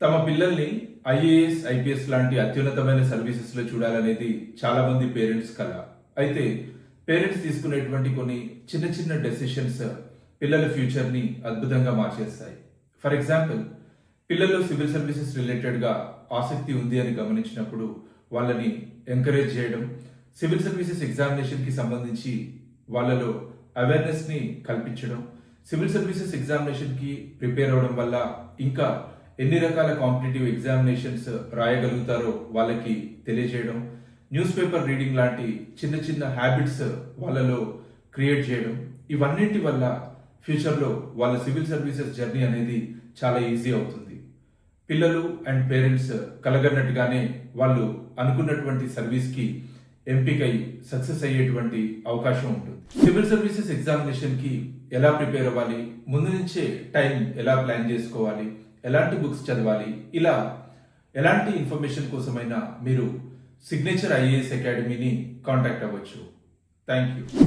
తమ పిల్లల్ని IAS IPS లాంటి అత్యున్నతమైన సర్వీసెస్లో చూడాలనేది చాలా మంది పేరెంట్స్ కల. అయితే పేరెంట్స్ తీసుకునేటువంటి కొన్ని చిన్న చిన్న డెసిషన్స్ పిల్లల ఫ్యూచర్ని అద్భుతంగా మార్చేస్తాయి. ఫర్ ఎగ్జాంపుల్ పిల్లలు సివిల్ సర్వీసెస్ రిలేటెడ్గా ఆసక్తి ఉంది అని గమనించినప్పుడు వాళ్ళని ఎంకరేజ్ చేయడం సివిల్ సర్వీసెస్ ఎగ్జామినేషన్కి సంబంధించి వాళ్ళలో అవేర్నెస్ని కల్పించడం సివిల్ సర్వీసెస్ ఎగ్జామినేషన్కి ప్రిపేర్ అవ్వడం వల్ల ఇంకా ఎన్ని రకాల కాంపిటేటివ్ ఎగ్జామినేషన్స్ రాయగలుగుతారో వాళ్ళకి తెలియజేయడం న్యూస్ పేపర్ రీడింగ్ లాంటి చిన్న చిన్న హ్యాబిట్స్ వాళ్ళలో క్రియేట్ చేయడం ఇవన్నింటి వల్ల ఫ్యూచర్లో వాళ్ళ సివిల్ సర్వీసెస్ జర్నీ అనేది చాలా ఈజీ అవుతుంది. పిల్లలు అండ్ పేరెంట్స్ కలగన్నట్టుగానే వాళ్ళు అనుకున్నటువంటి సర్వీస్కి ఎంపికై సక్సెస్ అయ్యేటువంటి అవకాశం ఉంటుంది. సివిల్ సర్వీసెస్ ఎగ్జామినేషన్కి ఎలా ప్రిపేర్ అవ్వాలి? ముందు నుంచే టైం ఎలా ప్లాన్ చేసుకోవాలి? ఎలాంటి బుక్స్ చదవాలి? ఇలా ఎలాంటి ఇన్ఫర్మేషన్ కోసమైనా మీరు సిగ్నేచర్ ఐఏఎస్ అకాడమీని కాంటాక్ట్ అవ్వచ్చు. Thank you